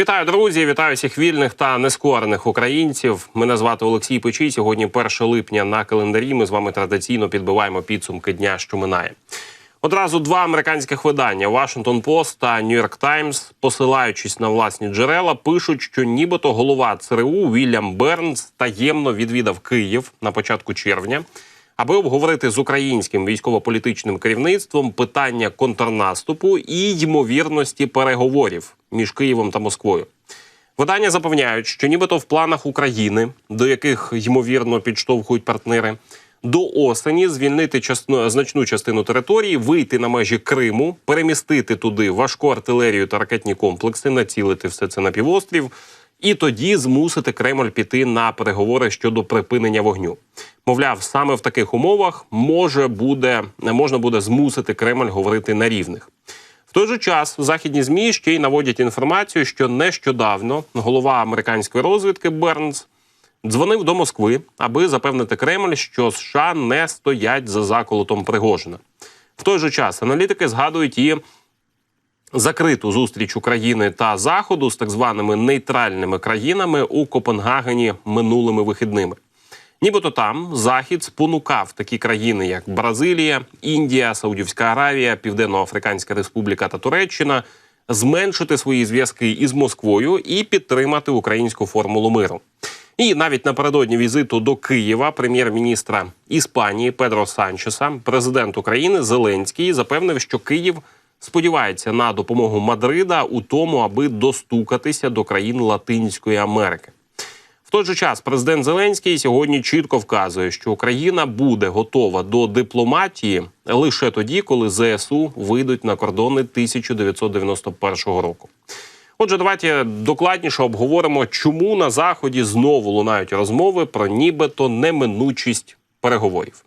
Вітаю, друзі! Вітаю всіх вільних та нескорених українців. Мене звати Олексій Печій. Сьогодні 1 липня на календарі. Ми з вами традиційно підбиваємо підсумки дня, що минає. Одразу два американських видання Washington Post та New York Times, посилаючись на власні джерела, пишуть, що нібито голова ЦРУ Вільям Бернс таємно відвідав Київ на початку червня, аби обговорити з українським військово-політичним керівництвом питання контрнаступу і ймовірності переговорів між Києвом та Москвою. Видання запевняють, що нібито в планах України, до яких ймовірно підштовхують партнери, до осені звільнити частну, значну частину території, вийти на межі Криму, перемістити туди важку артилерію та ракетні комплекси, націлити все це на півострів, і тоді змусити Кремль піти на переговори щодо припинення вогню. Мовляв, саме в таких умовах може буде можна буде змусити Кремль говорити на рівних. В той же час західні змі ще й наводять інформацію, що нещодавно голова американської розвідки Бернс дзвонив до Москви, аби запевнити Кремль, що США не стоять за заколотом Пригожина. В той же час аналітики згадують і закриту зустріч України та Заходу з так званими нейтральними країнами у Копенгагені минулими вихідними. Нібито там Захід спонукав такі країни, як Бразилія, Індія, Саудівська Аравія, Південно-Африканська Республіка та Туреччина, зменшити свої зв'язки із Москвою і підтримати українську формулу миру. І навіть напередодні візиту до Києва прем'єр-міністра Іспанії Педро Санчеса, президент України Зеленський запевнив, що Київ сподівається на допомогу Мадрида у тому, аби достукатися до країн Латинської Америки. В той же час президент Зеленський сьогодні чітко вказує, що Україна буде готова до дипломатії лише тоді, коли ЗСУ вийдуть на кордони 1991 року. Отже, давайте докладніше обговоримо, чому на заході знову лунають розмови про нібито неминучість переговорів.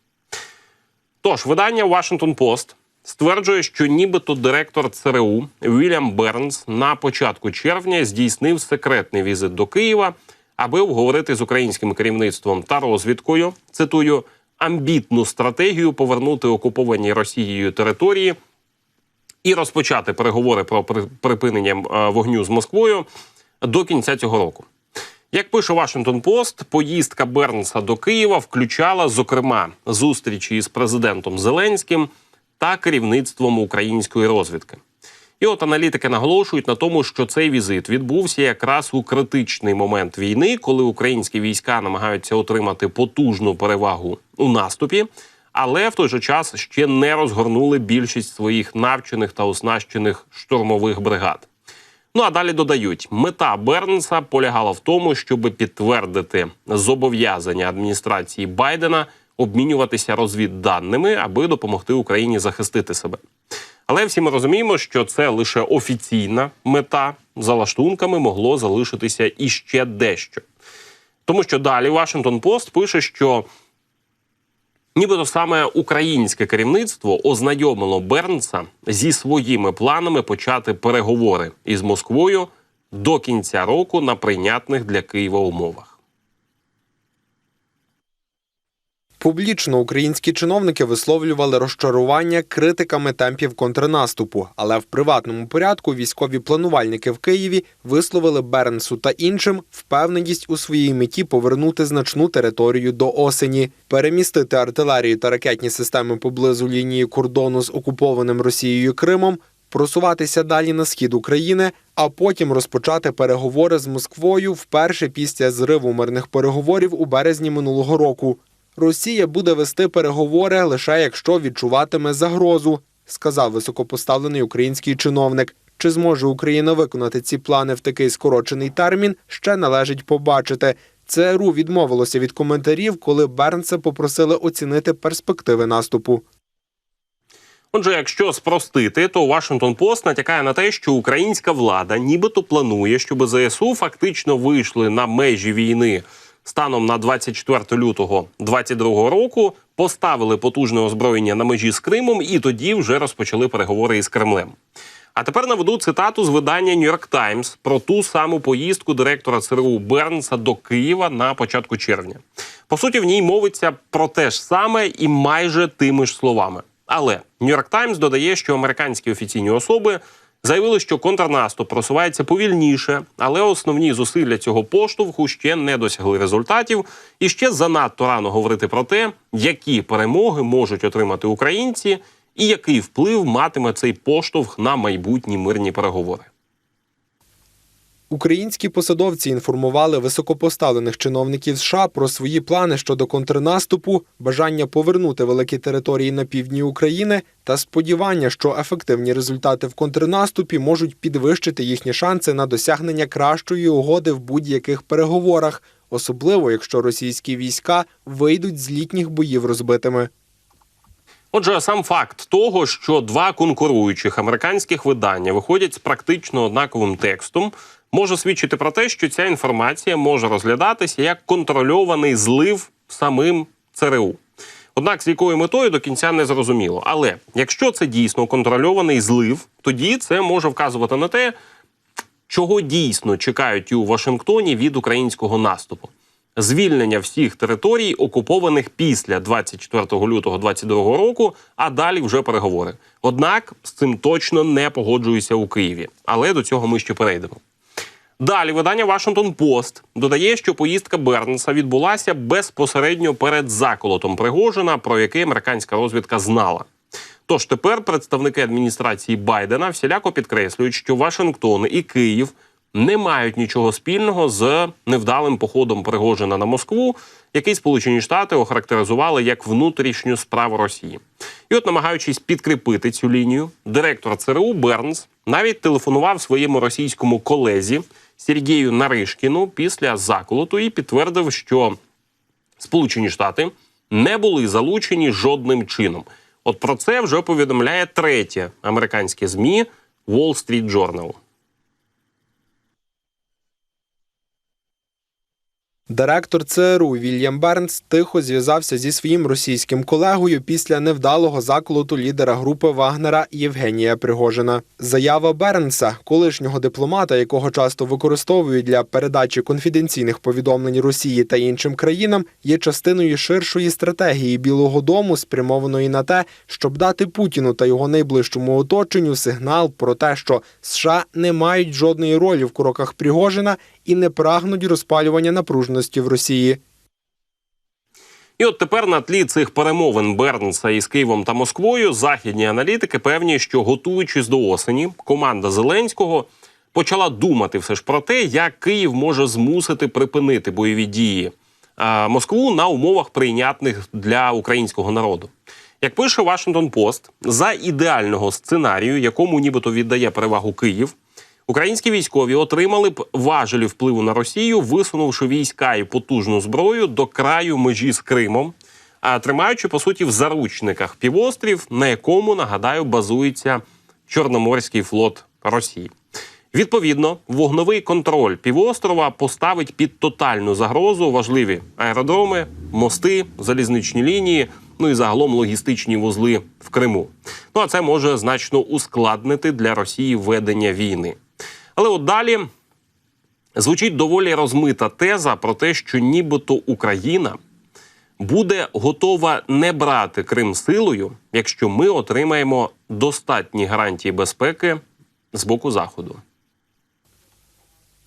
Тож видання Washington Post стверджує, що нібито директор ЦРУ Вільям Бернс на початку червня здійснив секретний візит до Києва, аби обговорити з українським керівництвом та розвідкою цитую амбітну стратегію повернути окуповані Росією території і розпочати переговори про припинення е, вогню з Москвою до кінця цього року. Як пише Washington Post, поїздка Бернса до Києва включала, зокрема, зустрічі із президентом Зеленським та керівництвом української розвідки. І от аналітики наголошують на тому, що цей візит відбувся якраз у критичний момент війни, коли українські війська намагаються отримати потужну перевагу у наступі, але в той же час ще не розгорнули більшість своїх навчених та оснащених штурмових бригад. Ну а далі додають, мета Бернса полягала в тому, щоб підтвердити зобов'язання адміністрації Байдена обмінюватися розвідданими, аби допомогти Україні захистити себе. Але всі ми розуміємо, що це лише офіційна мета. За лаштунками могло залишитися іще дещо. Тому що далі Washington Post пише, що нібито саме українське керівництво ознайомило Бернса зі своїми планами почати переговори із Москвою до кінця року на прийнятних для Києва умовах. Публічно українські чиновники висловлювали розчарування критиками темпів контрнаступу, але в приватному порядку військові планувальники в Києві висловили Бернсу та іншим впевненість у своїй меті повернути значну територію до осені, перемістити артилерію та ракетні системи поблизу лінії кордону з окупованим Росією Кримом, просуватися далі на схід України, а потім розпочати переговори з Москвою вперше після зриву мирних переговорів у березні минулого року. Росія буде вести переговори лише якщо відчуватиме загрозу, сказав високопоставлений український чиновник. Чи зможе Україна виконати ці плани в такий скорочений термін, ще належить побачити. ЦРУ відмовилося від коментарів, коли Бернса попросили оцінити перспективи наступу. Отже, якщо спростити, то Washington Post натякає на те, що українська влада нібито планує, щоб ЗСУ фактично вийшли на межі війни станом на 24 лютого 2022 року, поставили потужне озброєння на межі з Кримом, і тоді вже розпочали переговори із Кремлем. А тепер наведу цитату з видання New York Times про ту саму поїздку директора ЦРУ Бернса до Києва на початку червня. По суті, в ній мовиться про те ж саме і майже тими ж словами. Але New York Times додає, що американські офіційні особи Заявили, що контрнаступ просувається повільніше, але основні зусилля цього поштовху ще не досягли результатів. І ще занадто рано говорити про те, які перемоги можуть отримати українці, і який вплив матиме цей поштовх на майбутні мирні переговори. Українські посадовці інформували високопоставлених чиновників США про свої плани щодо контрнаступу, бажання повернути великі території на півдні України та сподівання, що ефективні результати в контрнаступі можуть підвищити їхні шанси на досягнення кращої угоди в будь-яких переговорах, особливо якщо російські війська вийдуть з літніх боїв розбитими. Отже, сам факт того, що два конкуруючих американських видання виходять з практично однаковим текстом, може свідчити про те, що ця інформація може розглядатися як контрольований злив самим ЦРУ. Однак з якою метою до кінця не зрозуміло. Але якщо це дійсно контрольований злив, тоді це може вказувати на те, чого дійсно чекають у Вашингтоні від українського наступу. Звільнення всіх територій, окупованих після 24 лютого 2022 року, а далі вже переговори. Однак з цим точно не погоджуюся у Києві. Але до цього ми ще перейдемо. Далі видання Washington Post додає, що поїздка Бернса відбулася безпосередньо перед заколотом Пригожина, про який американська розвідка знала. Тож тепер представники адміністрації Байдена всіляко підкреслюють, що Вашингтон і Київ не мають нічого спільного з невдалим походом Пригожина на Москву, який Сполучені Штати охарактеризували як внутрішню справу Росії. І от, намагаючись підкріпити цю лінію, директор ЦРУ Бернс навіть телефонував своєму російському колезі Сергію Наришкіну після заколоту і підтвердив, що Сполучені Штати не були залучені жодним чином. От про це вже повідомляє третє американське змі Wall Street Journal. Директор ЦРУ Вільям Бернс тихо зв'язався зі своїм російським колегою після невдалого заколоту лідера групи Вагнера Євгенія Пригожина. Заява Бернса, колишнього дипломата, якого часто використовують для передачі конфіденційних повідомлень Росії та іншим країнам, є частиною ширшої стратегії Білого Дому, спрямованої на те, щоб дати Путіну та його найближчому оточенню сигнал про те, що США не мають жодної ролі в кроках Пригожина і не прагнуть розпалювання напруженості в Росії. І от тепер на тлі цих перемовин Бернса із Києвом та Москвою західні аналітики певні, що готуючись до осені, команда Зеленського почала думати все ж про те, як Київ може змусити припинити бойові дії а, Москву на умовах прийнятних для українського народу. Як пише Washington Post, за ідеального сценарію, якому нібито віддає перевагу Київ, Українські військові отримали б важелі впливу на Росію, висунувши війська і потужну зброю до краю межі з Кримом, а тримаючи по суті в заручниках півострів, на якому нагадаю базується Чорноморський флот Росії. Відповідно, вогновий контроль півострова поставить під тотальну загрозу важливі аеродроми, мости, залізничні лінії, ну і загалом логістичні вузли в Криму. Ну а це може значно ускладнити для Росії ведення війни. Але от далі звучить доволі розмита теза про те, що нібито Україна буде готова не брати Крим силою, якщо ми отримаємо достатні гарантії безпеки з боку Заходу.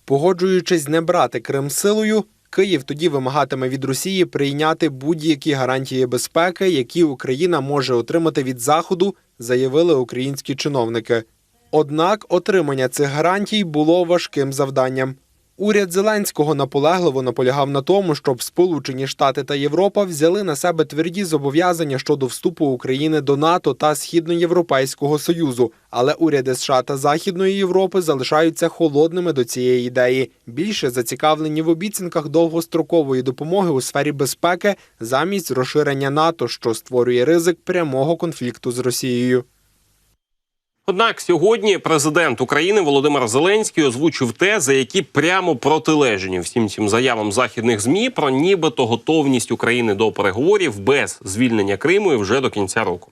Погоджуючись не брати Крим силою, Київ тоді вимагатиме від Росії прийняти будь-які гарантії безпеки, які Україна може отримати від Заходу, заявили українські чиновники. Однак отримання цих гарантій було важким завданням. Уряд Зеленського наполегливо наполягав на тому, щоб Сполучені Штати та Європа взяли на себе тверді зобов'язання щодо вступу України до НАТО та Східноєвропейського союзу. Але уряди США та Західної Європи залишаються холодними до цієї ідеї. Більше зацікавлені в обіцянках довгострокової допомоги у сфері безпеки замість розширення НАТО, що створює ризик прямого конфлікту з Росією. Однак сьогодні президент України Володимир Зеленський озвучив тези, які прямо протилежні всім цим заявам західних змі про нібито готовність України до переговорів без звільнення Криму і вже до кінця року.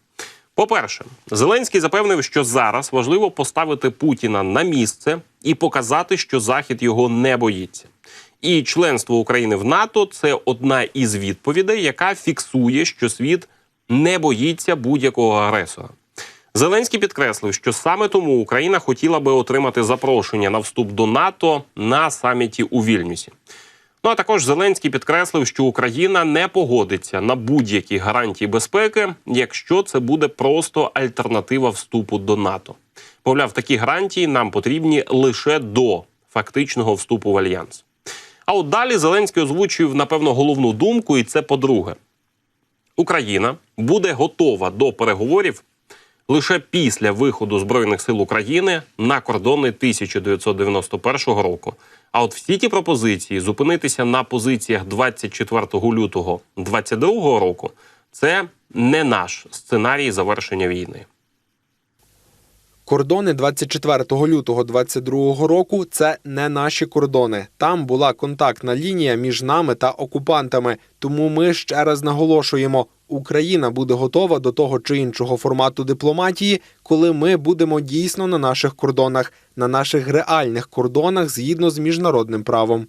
По-перше, Зеленський запевнив, що зараз важливо поставити Путіна на місце і показати, що Захід його не боїться. І членство України в НАТО це одна із відповідей, яка фіксує, що світ не боїться будь-якого агресора. Зеленський підкреслив, що саме тому Україна хотіла би отримати запрошення на вступ до НАТО на саміті у Вільнюсі. Ну а також Зеленський підкреслив, що Україна не погодиться на будь-які гарантії безпеки, якщо це буде просто альтернатива вступу до НАТО. Мовляв, такі гарантії нам потрібні лише до фактичного вступу в альянс. А от далі Зеленський озвучив напевно головну думку, і це по-друге, Україна буде готова до переговорів лише після виходу збройних сил України на кордони 1991 року. А от всі ті пропозиції зупинитися на позиціях 24 лютого 2022 року це не наш сценарій завершення війни. Кордони 24 лютого 2022 року це не наші кордони. Там була контактна лінія між нами та окупантами. Тому ми ще раз наголошуємо: Україна буде готова до того чи іншого формату дипломатії, коли ми будемо дійсно на наших кордонах, на наших реальних кордонах згідно з міжнародним правом.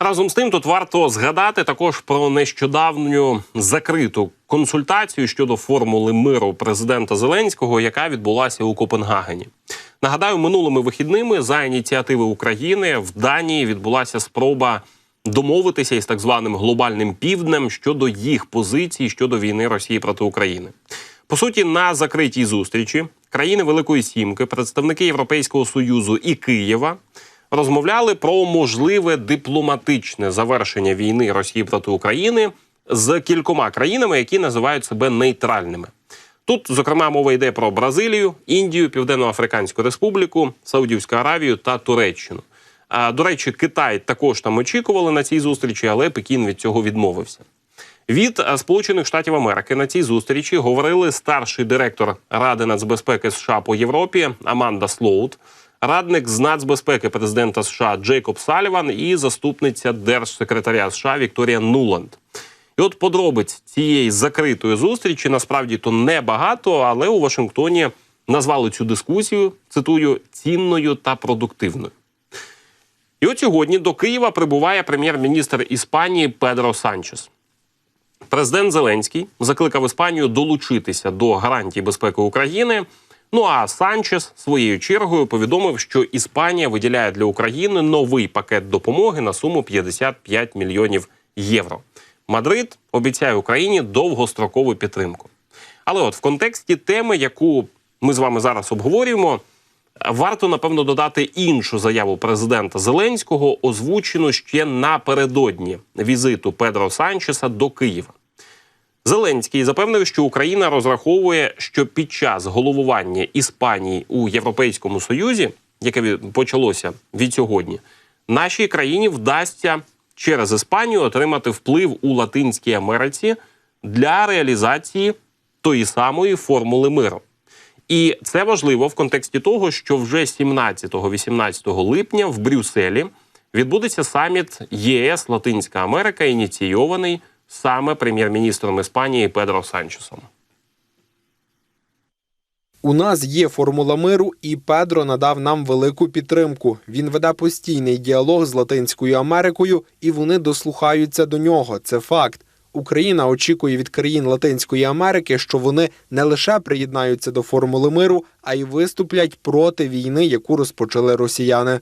Разом з тим, тут варто згадати також про нещодавню закриту консультацію щодо формули миру президента Зеленського, яка відбулася у Копенгагені. Нагадаю, минулими вихідними за ініціативи України в Данії відбулася спроба домовитися із так званим глобальним півднем щодо їх позицій щодо війни Росії проти України. По суті, на закритій зустрічі країни Великої Сімки, представники Європейського союзу і Києва розмовляли про можливе дипломатичне завершення війни Росії проти України з кількома країнами, які називають себе нейтральними. Тут, зокрема, мова йде про Бразилію, Індію, Південно-Африканську Республіку, Саудівську Аравію та Туреччину. До речі, Китай також там очікували на цій зустрічі, але Пекін від цього відмовився. Від е, Сполучених Штатів Америки на цій зустрічі говорили старший директор Ради нацбезпеки США по Європі Аманда Слоут, радник з нацбезпеки президента США Джейкоб Саліван і заступниця держсекретаря США Вікторія Нуланд. І от подробиць цієї закритої зустрічі насправді то небагато, але у Вашингтоні назвали цю дискусію цитую цінною та продуктивною. І от сьогодні до Києва прибуває прем'єр-міністр Іспанії Педро Санчес. Президент Зеленський закликав Іспанію долучитися до гарантій безпеки України. Ну а Санчес своєю чергою повідомив, що Іспанія виділяє для України новий пакет допомоги на суму 55 мільйонів євро. Мадрид обіцяє Україні довгострокову підтримку. Але от в контексті теми, яку ми з вами зараз обговорюємо, варто напевно додати іншу заяву президента Зеленського, озвучену ще напередодні візиту Педро Санчеса до Києва. Зеленський запевнив, що Україна розраховує, що під час головування Іспанії у Європейському Союзі, яке почалося від сьогодні, нашій країні вдасться через Іспанію отримати вплив у Латинській Америці для реалізації тої самої формули миру. І це важливо в контексті того, що вже 17-18 липня в Брюсселі відбудеться саміт ЄС Латинська Америка, ініційований саме прем'єр-міністром Іспанії Педро Санчесом. У нас є формула миру, і Педро надав нам велику підтримку. Він веде постійний діалог з Латинською Америкою, і вони дослухаються до нього. Це факт. Україна очікує від країн Латинської Америки, що вони не лише приєднаються до формули миру, а й виступлять проти війни, яку розпочали росіяни.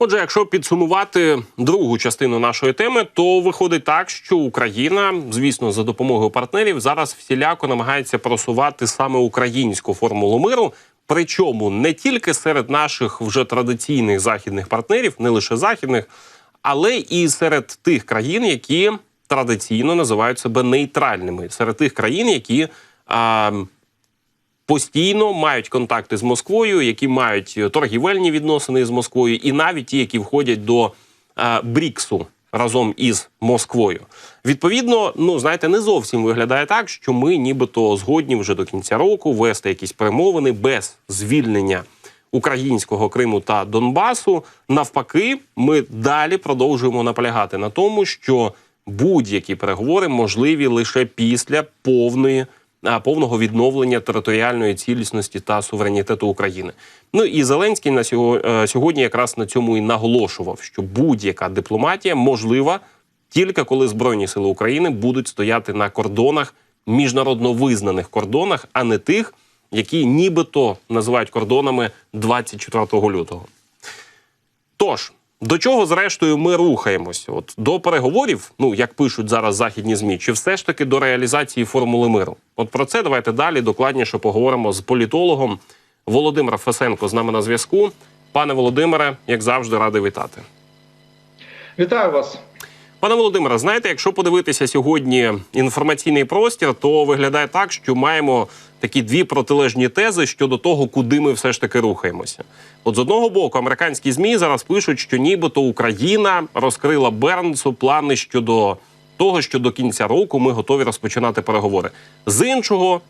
Отже, якщо підсумувати другу частину нашої теми, то виходить так, що Україна, звісно, за допомогою партнерів зараз всіляко намагається просувати саме українську формулу миру. Причому не тільки серед наших вже традиційних західних партнерів, не лише західних, але і серед тих країн, які традиційно називають себе нейтральними, серед тих країн, які а, постійно мають контакти з Москвою, які мають торгівельні відносини з Москвою, і навіть ті, які входять до е, Бріксу разом із Москвою. Відповідно, ну знаєте, не зовсім виглядає так, що ми нібито згодні вже до кінця року вести якісь перемовини без звільнення. Українського Криму та Донбасу навпаки, ми далі продовжуємо наполягати на тому, що будь-які переговори можливі лише після повної повного відновлення територіальної цілісності та суверенітету України. Ну і Зеленський на е, сьогодні якраз на цьому і наголошував, що будь-яка дипломатія можлива тільки коли Збройні сили України будуть стояти на кордонах міжнародно визнаних кордонах, а не тих, які нібито називають кордонами 24 лютого. Тож, до чого зрештою ми рухаємося? От до переговорів, ну як пишуть зараз західні змі, чи все ж таки до реалізації формули миру? От про це давайте далі докладніше поговоримо з політологом Володимир Фесенко з нами на зв'язку. Пане Володимире, як завжди, радий вітати. Вітаю вас. Пане Володимире, знаєте, якщо подивитися сьогодні інформаційний простір, то виглядає так, що маємо такі дві протилежні тези щодо того, куди ми все ж таки рухаємося. От з одного боку, американські змі зараз пишуть, що нібито Україна розкрила Бернсу плани щодо того, що до кінця року ми готові розпочинати переговори. З іншого.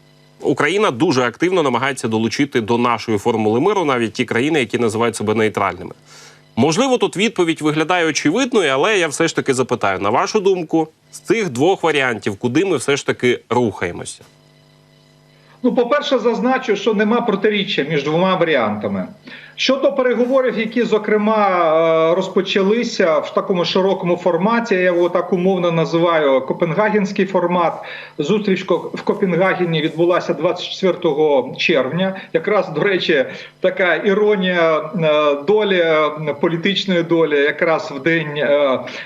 Україна дуже активно намагається долучити до нашої формули миру навіть ті країни, які називають себе нейтральними. Можливо, тут відповідь виглядає очевидною, але я все ж таки запитаю: на вашу думку, з цих двох варіантів, куди ми все ж таки рухаємося? Ну, по-перше, зазначу, що нема протиріччя між двома варіантами. Щодо переговорів, які зокрема е, розпочалися в такому широкому форматі, я його так умовно називаю Копенгагенський формат. Зустріч в Копенгагені відбулася 24 червня. Якраз до речі, така іронія е, долі е, політичної долі, якраз в день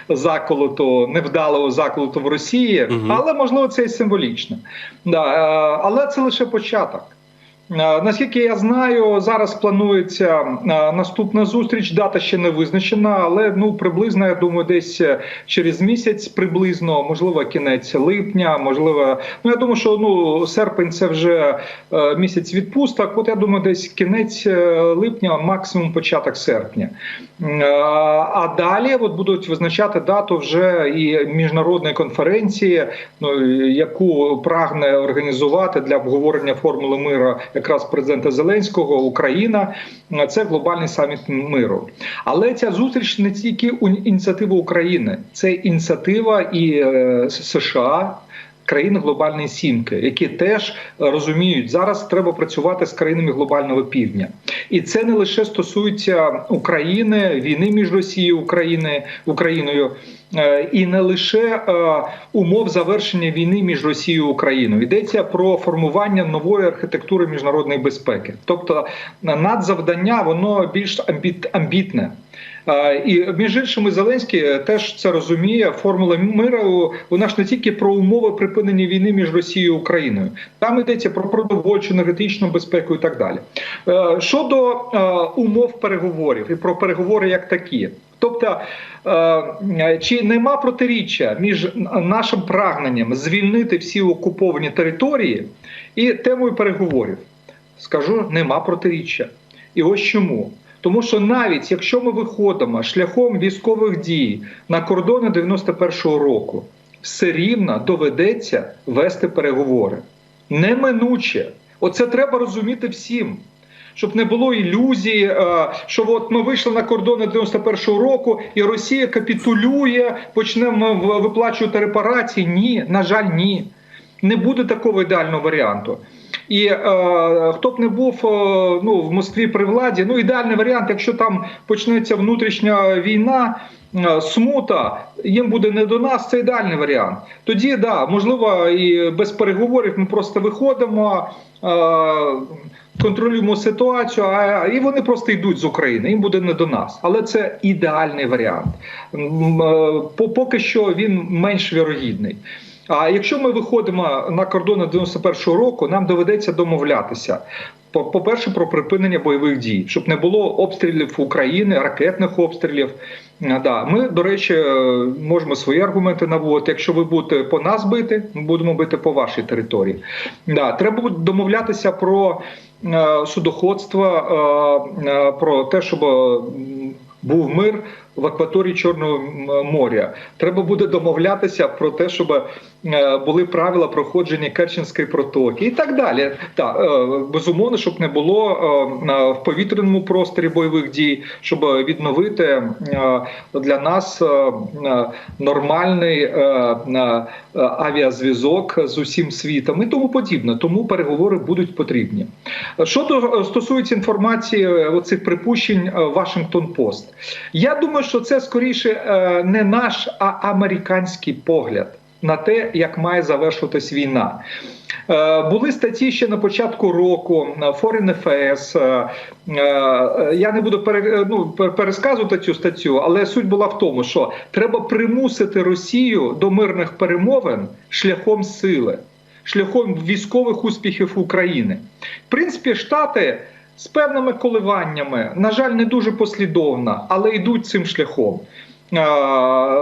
заколоту, невдалого заколоту в Росії, Мгм. але можливо це і символічно. Да, але це лише початок. Е, Наскільки я знаю, зараз планується е, наступна зустріч. Дата ще не визначена, але ну приблизно я думаю, десь е, через місяць, приблизно, можливо, кінець липня, можливо, ну я думаю, що ну серпень це вже місяць відпусток. От я думаю, десь кінець липня, максимум початок серпня. А далі от будуть визначати дату вже і міжнародної конференції, ну яку прагне організувати для обговорення формули миру якраз президента Зеленського Україна. Це глобальний саміт миру. Але ця зустріч не тільки у- ініціатива України, це ініціатива і е, США. Країн глобальної сімки, які теж розуміють, зараз треба працювати з країнами глобального півдня, і це не лише стосується України, війни між Росією Україною Україною, е, і не лише е, умов завершення війни між Росією і Україною. Йдеться про формування нової архітектури міжнародної безпеки. Тобто надзавдання воно більш амбітне. Е, І між іншими, Зеленський теж це розуміє. Формула миру вона ж не тільки про умови припинення війни між Росією і Україною. Там йдеться про продовольчу, енергетичну безпеку і так далі. Е, Щодо е, умов переговорів і про переговори як такі. Тобто, е, чи нема протиріччя між нашим прагненням звільнити всі окуповані території і темою переговорів? Скажу, нема протиріччя. І ось чому. Тому що навіть якщо ми виходимо шляхом військових дій на кордони 91-го року, все рівно доведеться вести переговори. Неминуче. Оце треба розуміти всім. Щоб не було ілюзії, е, що от ми вийшли на кордони 91-го року, і Росія капітулює, почнемо виплачувати репарації. Ні, на жаль, ні. Не буде такого ідеального варіанту. І е, хто б не був е, ну, в Москві при владі, ну ідеальний варіант, якщо там почнеться внутрішня війна, е, смута, їм буде не до нас, це ідеальний варіант. Тоді да, можливо, і без переговорів ми просто виходимо. Е, Контролюємо ситуацію, а і вони просто йдуть з України. Їм буде не до нас, але це ідеальний варіант. Е, по- Поки що він менш вірогідний. А якщо ми виходимо на кордони 91-го року, нам доведеться домовлятися. По- По-перше, про припинення бойових дій, щоб не було обстрілів України, ракетних обстрілів. А, Да, ми, до речі, е, можемо свої аргументи наводити. Якщо ви будете по нас бити, ми будемо бити по вашій території. Да, треба домовлятися про е, судоходство, е, е, про те, щоб е, був мир в акваторії Чорного моря. Треба буде домовлятися про те, щоб е, були правила проходження Керченської протоки і так далі. Так, е, безумовно, щоб не було е, в повітряному просторі бойових дій, щоб відновити для нас нормальний авіазв'язок з усім світом і тому подібне. Тому переговори будуть потрібні. Е, стосується інформації оцих припущень Вашингтон Пост, я думаю, що це скоріше е, не наш, а американський погляд. на те, як має завершуватись війна. Е, Були статті ще на початку року на Foreign Affairs. е, е, Я не буду ну, пересказувати цю статтю, але суть була в тому, що треба примусити Росію до мирних перемовин шляхом сили, шляхом військових успіхів України. В принципі, Штати з певними коливаннями, на жаль, не дуже послідовно, але йдуть цим шляхом.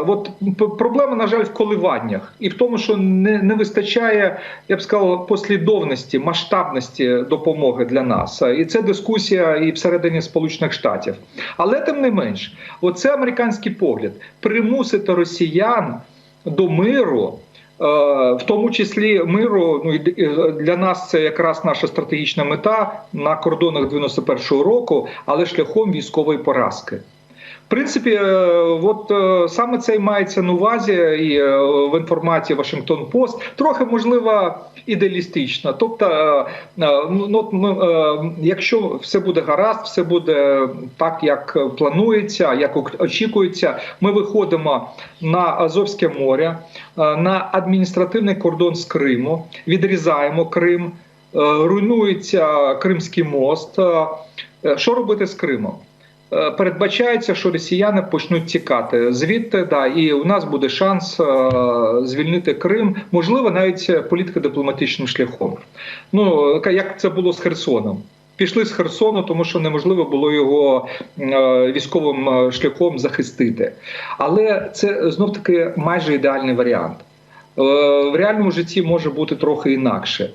От проблема, на жаль, в коливаннях і в тому, що не, не вистачає, я б сказав, послідовності, масштабності допомоги для нас. І це дискусія і всередині Сполучених Штатів. Але тим не менш, оце американський погляд примусити росіян до миру. Е, В тому числі миру, ну і для нас це якраз наша стратегічна мета на кордонах 91-го року, але шляхом військової поразки. Принципі, е, от е, саме це і мається на увазі і е, в інформації Вашингтон Пост, трохи можливо ідеалістично. Тобто, ну е, якщо все буде гаразд, все буде так, як планується, як очікується, ми виходимо на Азовське море, на адміністративний кордон з Криму, відрізаємо Крим, руйнується Кримський мост. Що робити з Кримом? Е, Передбачається, що росіяни почнуть тікати звідти, да, і у нас буде шанс е, звільнити Крим, можливо, навіть політико-дипломатичним шляхом. Ну як це було з Херсоном. Пішли з Херсону, тому що неможливо було його е, військовим е, шляхом захистити. Але це знов таки майже ідеальний варіант. Е, В реальному житті може бути трохи інакше.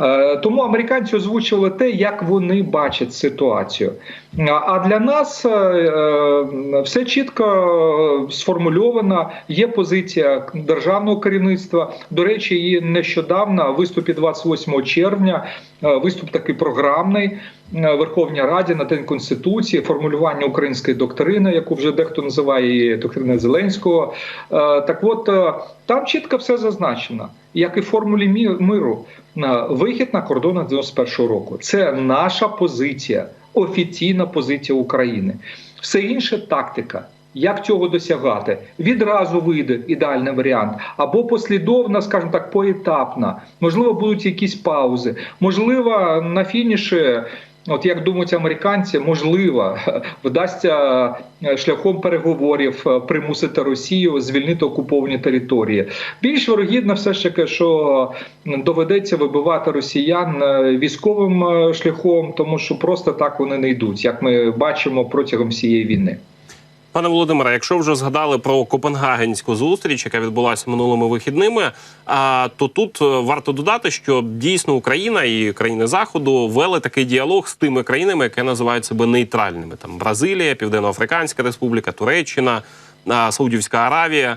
Е, Тому американці озвучували те, як вони бачать ситуацію. А- для нас е, е, все чітко сформульовано. Є позиція державного керівництва. До речі, її нещодавно виступі 28 червня. е, Виступ такий програмний е, Верховній Раді на День Конституції, формулювання української доктрини, яку вже дехто називає доктрина Зеленського. Е, Так от е, там чітко все зазначено, як і в формулі миру. Вихід на кордони 91-го року. Це наша позиція, офіційна позиція України. Все інше тактика. Як цього досягати? Відразу вийде ідеальний варіант, або послідовна, скажімо так, поетапна. Можливо, будуть якісь паузи. Можливо, на фініші, от як думають американці, можливо, вдасться е, шляхом переговорів е, примусити Росію звільнити окуповані території. Більш вирогідно, все ж таки, що доведеться вибивати росіян е, військовим шляхом, тому що просто так вони не йдуть, як ми бачимо протягом всієї війни. Пане Володимире, якщо вже згадали про Копенгагенську зустріч, яка відбулася минулими вихідними, то тут е, варто додати, що дійсно Україна і країни Заходу вели такий діалог з тими країнами, які називають себе нейтральними. Там Бразилія, Південно-Африканська Республіка, Туреччина, Саудівська Аравія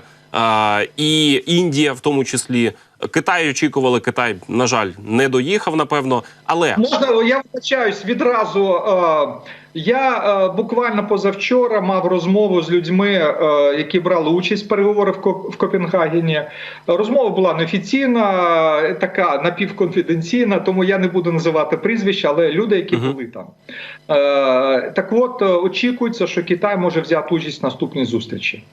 і Індія, в тому числі. Китай очікували. Китай, на жаль, не доїхав, напевно. Але Можна я вибачаюсь відразу. Е, я е, буквально позавчора мав розмову з людьми, е, які брали участь в переговорах в, Ко- Копенгагені. Розмова була неофіційна, така напівконфіденційна, тому я не буду називати прізвища, але люди, які Мгм. були там. Так от очікується, що Китай може взяти участь в наступній зустрічі.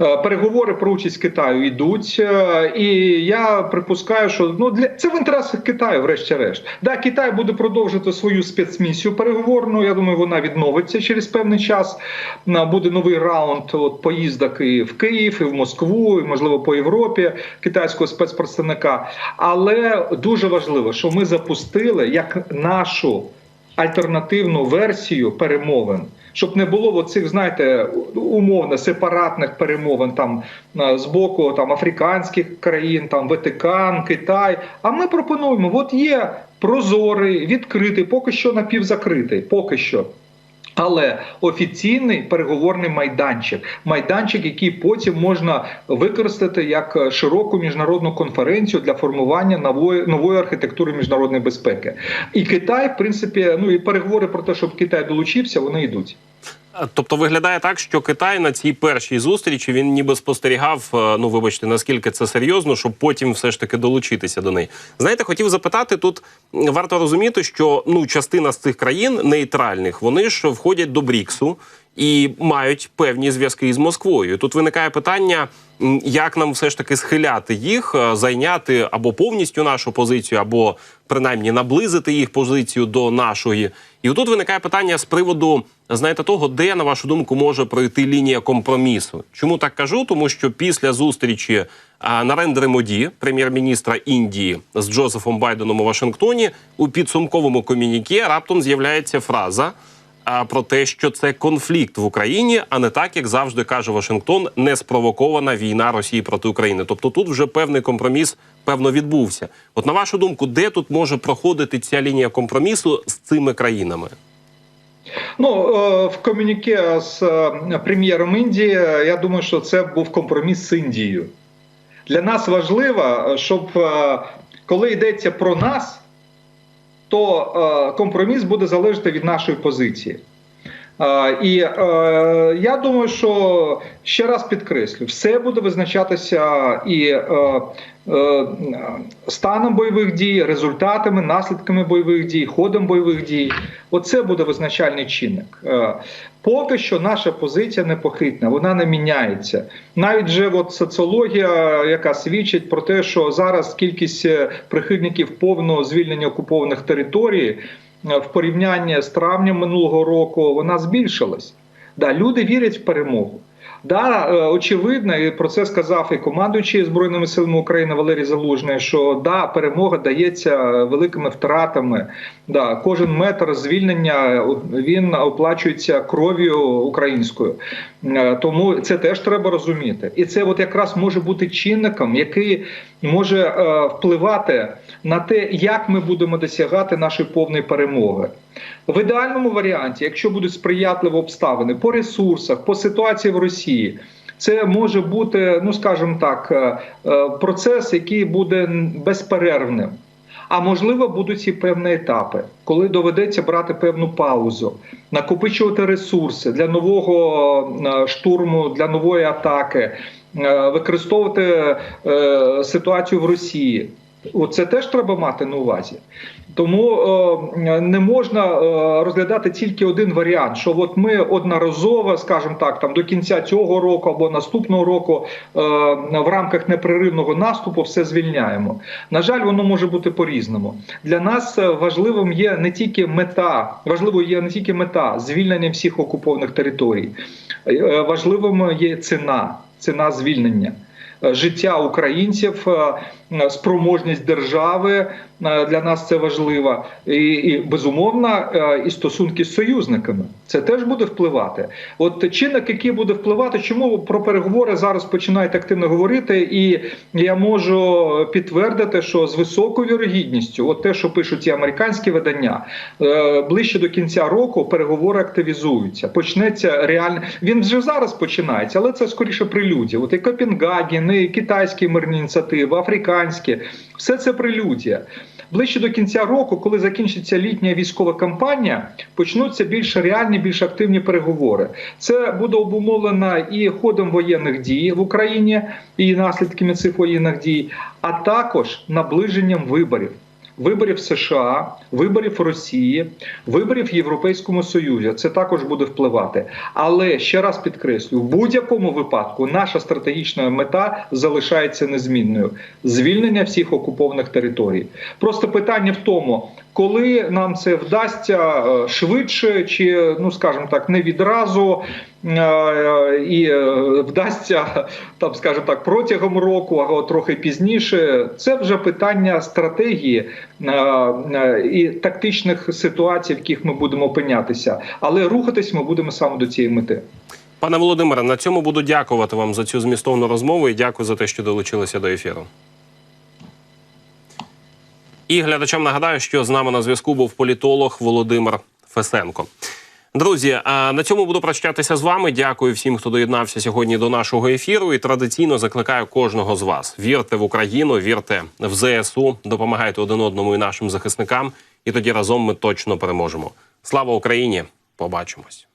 Е, Переговори про участь Китаю йдуть, е, і я припускаю, що ну для це в інтересах Китаю, врешті-решт. Да, Китай буде продовжити свою спецмісію переговорну. Я думаю, вона відновиться через певний час. Буде новий раунд от, поїздок і в Київ, і в Москву, і можливо по Європі китайського спецпредставника. Але дуже важливо, що ми запустили як нашу альтернативну версію перемовин. Щоб не було оцих, знаєте, умовно сепаратних перемовин там е, з боку там африканських країн, там Ватикан, Китай. А ми пропонуємо: от є прозорий, відкритий, поки що напівзакритий, поки що. Але офіційний переговорний майданчик, майданчик, який потім можна використати як широку міжнародну конференцію для формування нової нової архітектури міжнародної безпеки. І Китай, в принципі, ну і переговори про те, щоб Китай долучився, вони йдуть. Тобто виглядає так, що Китай на цій першій зустрічі він ніби спостерігав. е, Ну вибачте, наскільки це серйозно, щоб потім все ж таки долучитися до неї. Знаєте, хотів запитати тут. Варто розуміти, що ну частина з цих країн нейтральних вони ж входять до Бріксу і мають певні зв'язки із Москвою. Тут виникає питання, як нам все ж таки схиляти їх, е, зайняти або повністю нашу позицію, або принаймні наблизити їх позицію до нашої. І отут виникає питання з приводу, знаєте, того, де, на вашу думку, може пройти лінія компромісу. Чому так кажу? Тому що після зустрічі а, Нарендри Моді, прем'єр-міністра Індії, з Джозефом Байденом у Вашингтоні, у підсумковому комюніке раптом з'являється фраза про те, що це конфлікт в Україні, а не так, як завжди каже Вашингтон, не спровокована війна Росії проти України. Тобто тут вже певний компроміс певно відбувся. От на вашу думку, де тут може проходити ця лінія компромісу з цими країнами? Ну е, в комюніке з е, прем'єром Індії, е, я думаю, що це був компроміс з Індією. Для нас важливо, щоб коли йдеться про нас, то е, компроміс буде залежати від нашої позиції. Е, І е, я думаю, що ще раз підкреслю, все буде визначатися і станом бойових дій, результатами, наслідками бойових дій, ходом бойових дій. Оце буде визначальний чинник. Поки що наша позиція непохитна, вона не міняється. Навіть же от соціологія, яка свідчить про те, що зараз кількість е, прихильників повного звільнення окупованих територій е, в порівнянні з травнем минулого року вона збільшилась. Да, люди вірять в перемогу. Да, е, очевидно, і про це сказав і командуючий збройними силами України Валерій Залужний. Що да, перемога дається великими втратами. Да, кожен метр звільнення він оплачується кров'ю українською. Е, Тому це теж треба розуміти, і це от якраз може бути чинником, який може е, впливати на те, як ми будемо досягати нашої повної перемоги. В ідеальному варіанті, якщо будуть сприятливі обставини по ресурсах, по ситуації в Росії, це може бути, ну скажімо так, е, процес, який буде безперервним. А можливо, будуть і певні етапи, коли доведеться брати певну паузу, накопичувати ресурси для нового е, штурму, для нової атаки, е, використовувати е, ситуацію в Росії. Оце теж треба мати на увазі. Тому е, не можна е, розглядати тільки один варіант, що от ми одноразово, скажімо так, там до кінця цього року або наступного року е, в рамках непреривного наступу все звільняємо. На жаль, воно може бути по-різному. Для нас важливим є не тільки мета, важливо є не тільки мета звільнення всіх окупованих територій, важливим є ціна, ціна звільнення. Життя українців, спроможність держави е, для нас це важливо, і, і безумовно, е, і стосунки з союзниками. Це теж буде впливати. От чинник, який буде впливати, чому про переговори зараз починають активно говорити, і я можу підтвердити, що з високою вірогідністю, от те, що пишуть ці американські видання, е, ближче до кінця року переговори активізуються. Почнеться реально. Він вже зараз починається, але це скоріше прелюдія. От і Копенгаген, і китайські мирні ініціативи, африканські, все це прелюдія. Ближче до кінця року, коли закінчиться літня військова кампанія, почнуться більш реальні, більш активні переговори. Це буде обумовлено і ходом воєнних дій в Україні, і наслідками цих воєнних дій, а також наближенням виборів. Виборів США, виборів Росії, виборів в Європейському Союзі. Це також буде впливати. Але ще раз підкреслю: в будь-якому випадку наша стратегічна мета залишається незмінною: звільнення всіх окупованих територій. Просто питання в тому, коли нам це вдасться е, швидше, чи ну скажімо так, не відразу. е, І е, вдасться там, скажімо так, протягом року, або трохи пізніше. Це вже питання стратегії і тактичних ситуацій, в яких ми будемо опинятися. Але рухатись ми будемо саме до цієї мети. Пане Володимире, на цьому буду дякувати вам за цю змістовну розмову і дякую за те, що долучилися до ефіру. І глядачам нагадаю, що з нами на зв'язку був політолог Володимир Фесенко. Друзі, на цьому буду прощатися з вами. Дякую всім, хто доєднався сьогодні до нашого ефіру. І традиційно закликаю кожного з вас: вірте в Україну, вірте в ЗСУ, допомагайте один одному і нашим захисникам. І тоді разом ми точно переможемо. Слава Україні! Побачимось.